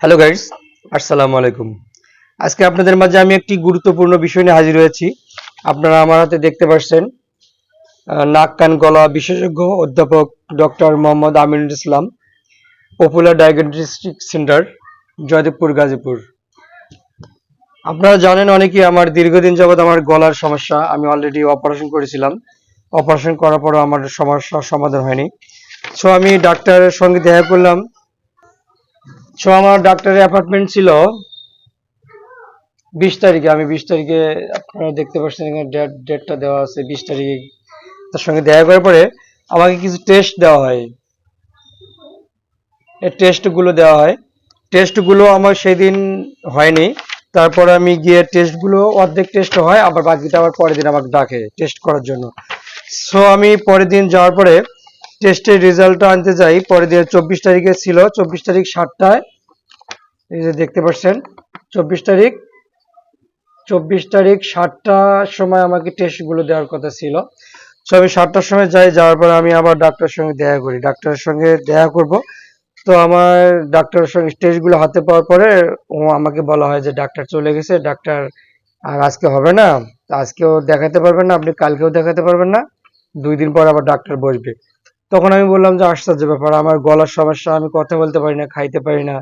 Hello guys আসসালামু আলাইকুম আজকে আপনাদের মাঝে আমি একটি গুরুত্বপূর্ণ বিষয় নিয়ে হাজির হয়েছি। আপনারা আমার হাতে দেখতে পাচ্ছেন নাক, কান, গলা বিশেষজ্ঞ অধ্যাপক doctor Mohammad Aminul Islam popular diagnostic centre Joydebpur, Gazipur. আপনারা জানেন অনেকেই আমার দীর্ঘদিন যাবৎ আমার গলার সমস্যা, আমি অলরেডি অপারেশন করেছিলাম। অপারেশন করার পরও আমার সমস্যার সমাধান হয়নি। সো আমি ডাক্তারের সঙ্গে দেখা করলাম। সো আমার ডাক্তারের অ্যাপার্টমেন্ট ছিল বিশ তারিখে। আমি বিশ তারিখে আপনারা দেখতে পাচ্ছেন এখানে ডেট ডেটটা দেওয়া আছে বিশ তারিখে। তার সঙ্গে দেখা করার পরে আমাকে কিছু টেস্ট দেওয়া হয়। এই টেস্টগুলো দেওয়া হয়। টেস্টগুলো আমার সেদিন হয়নি। তারপরে আমি গিয়ে টেস্টগুলো অর্ধেক টেস্ট হয়, আবার বাকিটা আবার পরের দিন আমাকে ডাকে টেস্ট করার জন্য। সো আমি পরের দিন যাওয়ার পরে টেস্টের রেজাল্টটা আনতে যাই। পরের দিন চব্বিশ তারিখে ছিল। চব্বিশ তারিখ সাতটায়। এই যে দেখতে পাচ্ছেন, চব্বিশ তারিখ। চব্বিশ তারিখ সাতটার সময় আমাকে টেস্টগুলো দেওয়ার কথা ছিল। তো আমি সাতটার সময় যাই, যাওয়ার পরে আমি আবার ডাক্তারের সঙ্গে দেখা করি। ডাক্তারের সঙ্গে দেখা করব। তো আমার ডাক্তারের সঙ্গে টেস্টগুলো হাতে পাওয়ার পরে ও আমাকে বলা হয় যে, ডাক্তার চলে গেছে, ডাক্তার আর আজকে হবে না। আজকেও দেখাতে পারবেন না, আপনি কালকেও দেখাতে পারবেন না। দুই দিন পর আবার ডাক্তার বসবে। তখন আমি বললাম যে, আশ্চর্য ব্যাপার, আমার গলার সমস্যা, আমি কথা বলতে পারি না, খাইতে পারি না,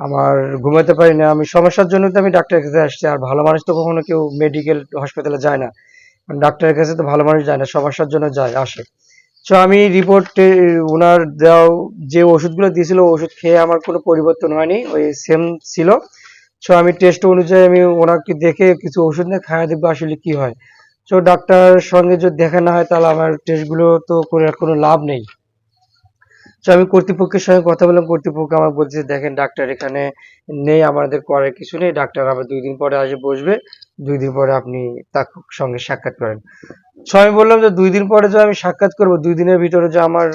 আমার ঘুমাতে পারি না, আমি সমস্যার জন্য তো আমি ডাক্তারের কাছে আসছি, আর ভালো মানুষ তো কখনো কেউ মেডিকেল হাসপাতালে যায় না। ডাক্তারের কাছে তো ভালো মানুষ যায় না, সমস্যার জন্য যায়, আসে। তো আমি রিপোর্টে ওনার দেওয়া যে ওষুধগুলো দিয়েছিল ওষুধ খেয়ে আমার কোনো পরিবর্তন হয়নি, ওই সেম ছিল। সো আমি টেস্ট অনুযায়ী আমি ওনাকে দেখে কিছু ওষুধ নিয়ে খাওয়া দেখব, আসলে কি হয়। সো ডাক্তারের সঙ্গে যদি দেখা না হয়, তাহলে আমার টেস্টগুলো তো করে কোনো লাভ নেই। তো আমি কর্তৃপক্ষের সঙ্গে কথা বললাম, কর্তৃপক্ষ আমার বলছে, দেখেন ডাক্তার এখানে নেই, আমাদের করার কিছু নেই, ডাক্তার আবার দুই দিন পরে আসে বসবে, দুই দিন পরে আপনি তার সঙ্গে সাক্ষাৎ করেন। সো আমি বললাম যে, দুই দিন পরে যে আমি সাক্ষাৎ করব, দুই দিনের ভিতরে যে আমার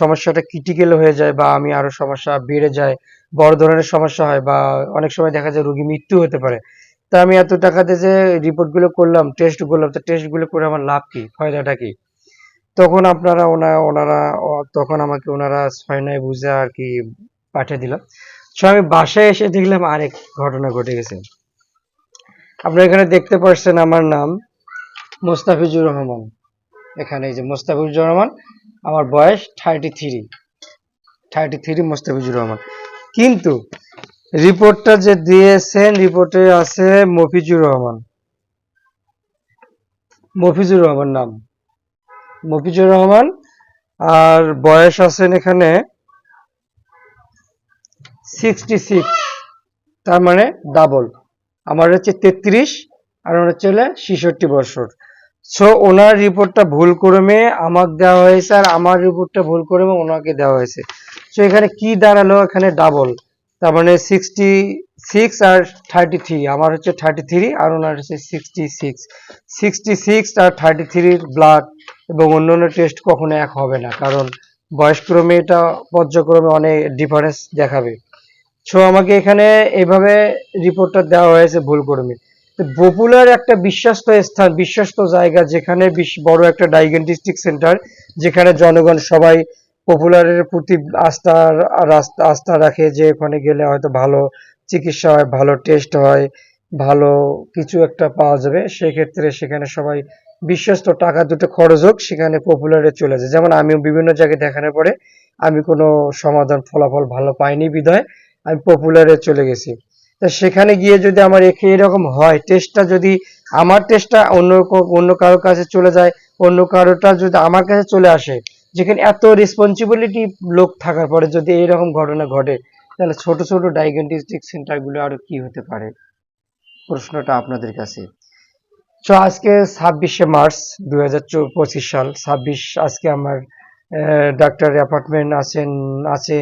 সমস্যাটা ক্রিটিক্যাল হয়ে যায় বা আমি আরও সমস্যা বেড়ে যায়, বড় ধরনের সমস্যা হয় বা অনেক সময় দেখা যায় রোগী মৃত্যু হতে পারে তা আমি এত টাকাতে যে রিপোর্টগুলো করলাম টেস্ট করলাম, তো টেস্টগুলো করে আমার লাভ কি? ফায়দাটা কি? তখন আপনারা ওনা, ওনারা তখন আমাকে ওনারা ছয় নয় বুঝে আর কি পাঠিয়ে দিল। সো আমি বাসায় এসে দেখলাম আরেক ঘটনা ঘটে গেছে। আপনারা এখানে দেখতে পাচ্ছেন আমার নাম মোস্তাফিজুর রহমান। এখানে এই যে মোস্তাফিজুর রহমান, আমার বয়স thirty three thirty three Mostafizur Rahman. কিন্তু রিপোর্টটা যে দিয়েছেন রিপোর্টে আছে মফিজুর রহমান। মফিজুর রহমান নাম। মফিজুর রহমান, আর বয়স আছেন এখানে সিক্সটি সিক্স তার মানে ডাবল আমার হচ্ছে তেত্রিশ, আর ওনার হলে ছেষট্টি বছর। সো ওনার রিপোর্টটা ভুল ক্রমে আমাকে দেওয়া হয়েছে, আর আমার রিপোর্টটা ভুল ক্রমে ওনাকে দেওয়া হয়েছে। সো এখানে কি দাঁড়াল? এখানে ডাবল তার মানে সিক্সটি সিক্স আর থার্টি থ্রি আমার হচ্ছে থার্টি থ্রি আর ওনার হচ্ছে সিক্সটি সিক্স সিক্সটি সিক্স আর থার্টি থ্রির ব্লাড এবং অন্যান্য টেস্ট কখনো এক হবে না, কারণ বয়সক্রমে এটা পর্যায়ক্রমে অনেক ডিফারেন্স দেখাবে। সো আমাকে এখানে এইভাবে রিপোর্টটা দেওয়া হয়েছে ভুল ক্রমে পপুলার একটা বিশ্বস্ত স্থান, বিশ্বস্ত জায়গা যেখানে বড় একটা ডায়াগনস্টিক সেন্টার যেখানে জনগণ সবাই পপুলারের প্রতি আস্থা আস্থা রাখে যে ওখানে গেলে হয়তো ভালো চিকিৎসা হয়, ভালো টেস্ট হয়, ভালো কিছু একটা পাওয়া যাবে। সেক্ষেত্রে সেখানে সবাই বিশ্বস্ত, টাকা দুটো খরচ হোক, সেখানে পপুলারে চলে যায়। যেমন আমিও বিভিন্ন জায়গায় দেখানোর পরে আমি কোনো সমাধান, ফলাফল ভালো পাইনি বিধায় আমি পপুলারে চলে গেছি। তা সেখানে গিয়ে যদি আমার এরকম হয় টেস্টটা যদি আমার টেস্টটা অন্য অন্য কারোর কাছে চলে যায়, অন্য কারোটা যদি আমার কাছে চলে আসে যেখানে এত রেসপন্সিবিলিটি লোক থাকার পরে যদি এরকম ঘটনা ঘটে, তাহলে ছোট ছোট ডায়াগনস্টিক সেন্টারগুলো আরও কি হতে পারে? প্রশ্নটা আপনাদের কাছে। তো আজকে ছাব্বিশে মার্চ দু হাজার পঁচিশ সাল, ছাব্বিশ আজকে আমার ডাক্তার অ্যাপার্টমেন্ট আছেন, আছে।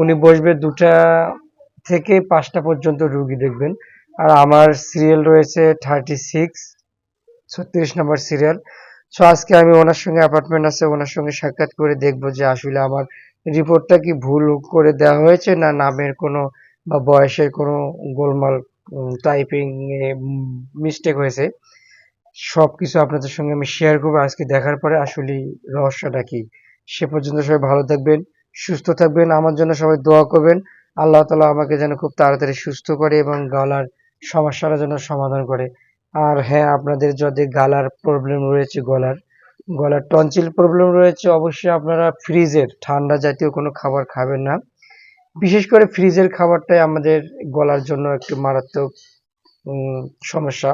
উনি বসবে দুটা থেকে পাঁচটা পর্যন্ত রুগী দেখবেন। আর আমার সিরিয়াল রয়েছে থার্টি সিক্স ছত্রিশ নম্বর সিরিয়াল সো আজকে আমি ওনার সঙ্গে অ্যাপার্টমেন্ট আছে, ওনার সঙ্গে সাক্ষাৎ করে দেখব যে আসলে আমার রিপোর্টটা কি ভুল করে দেওয়া হয়েছে না নামের কোনো বা বয়সের কোনো গোলমাল টাইপিং মিস্টেক হয়েছে। সব কিছু আপনাদের সঙ্গে আমি শেয়ার করব আজকে দেখার পরে আসলে রহস্যটা কি। সে পর্যন্ত সবাই ভালো থাকবেন, সুস্থ থাকবেন, আমার জন্য সবাই দোয়া করবেন। আল্লাহ তালা আমাকে যেন খুব তাড়াতাড়ি সুস্থ করে এবং গলার সমস্যাটা যেন সমাধান করে। আর হ্যাঁ আপনাদের যদি গালার প্রবলেম রয়েছে, গলার গলার টনসিল প্রবলেম রয়েছে, অবশ্যই আপনারা ফ্রিজের, ঠান্ডা জাতীয় কোনো খাবার খাবেন না। বিশেষ করে ফ্রিজের খাবারটাই আমাদের গলার জন্য একটু মারাত্মক সমস্যা।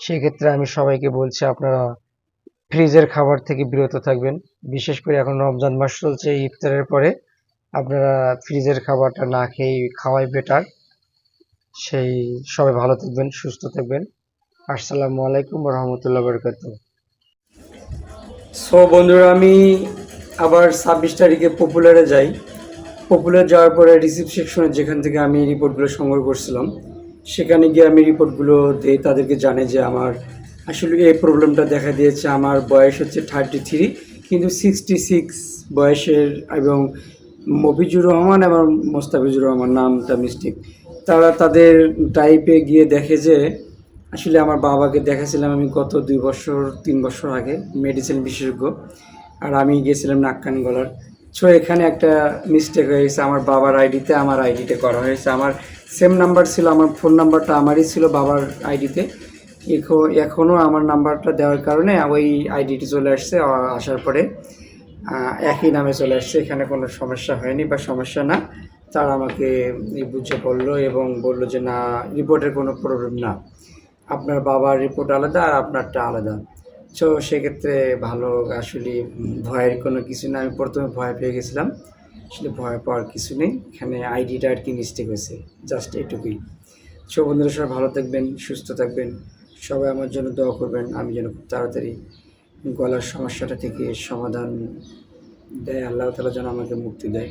সেক্ষেত্রে আমি সবাইকে বলছি, আপনারা ফ্রিজের খাবার থেকে বিরত থাকবেন। বিশেষ করে এখন রমজান মাস চলছে, ইফতারের পরে। আপনারা ফ্রিজের খাবারটা না খেয়ে খাওয়াই বেটার সেই, সবাই ভালো থাকবেন, সুস্থ থাকবেন। আসসালামু আলাইকুম রহমতুল্লাহ বরকাত সো বন্ধুরা, আমি আবার ছাব্বিশ তারিখে পপুলারে যাই। পপুলার যাওয়ার পরে রিসিভ সেকশনে যেখান থেকে আমি রিপোর্টগুলো সংগ্রহ করছিলাম, সেখানে গিয়ে আমি রিপোর্টগুলো দিই তাদেরকে জানাই যে আমার আসলে এই প্রবলেমটা দেখা দিয়েছে। আমার বয়স হচ্ছে থার্টি থ্রি কিন্তু সিক্সটি সিক্স বয়সের এবং মফিজুর রহমান এবং মোস্তাফিজুর রহমান, নামটা মিস্টেক তারা তাদের টাইপে গিয়ে দেখে যে, আসলে আমার বাবাকে দেখাছিলাম আমি গত দুই বছর, তিন বছর আগে মেডিসিন বিশেষজ্ঞ। আর আমি গিয়েছিলাম নাক কান গলার। সো এখানে একটা মিস্টেক হয়ে গেছে। আমার বাবার আইডিতে আমার আইডিতে করা হয়েছে। আমার সেম নাম্বার ছিল, আমার ফোন নাম্বারটা আমারই ছিল বাবার আইডিতে এখনও আমার নাম্বারটা দেওয়ার কারণে ওই আইডিটি চলে আসছে আসার পরে একই নামে চলে আসছে। এখানে কোনো সমস্যা হয়নি বা সমস্যা না। তারা আমাকে বুঝে বলল এবং বলল যে, না রিপোর্টের কোনো প্রবলেম না। আপনার বাবার রিপোর্ট আলাদা আর আপনারটা আলাদা। সো সেক্ষেত্রে ভালো আসলে ভয়ের কোনো কিছু না। আমি প্রথমে ভয় পেয়ে গেছিলাম। আসলে ভয় পাওয়ার কিছু নেই। এখানে আইডিটা আর কি মিস্টেক হয়েছে। জাস্ট এটুকুই। সো বন্ধুরা, সবাই ভালো থাকবেন, সুস্থ থাকবেন। সবাই আমার জন্য দোয়া করবেন। আমি যেন খুব তাড়াতাড়ি গলার সমস্যাটা থেকে সমাধান দেয়। আল্লাহ তালা যেন আমাকে মুক্তি দেয়।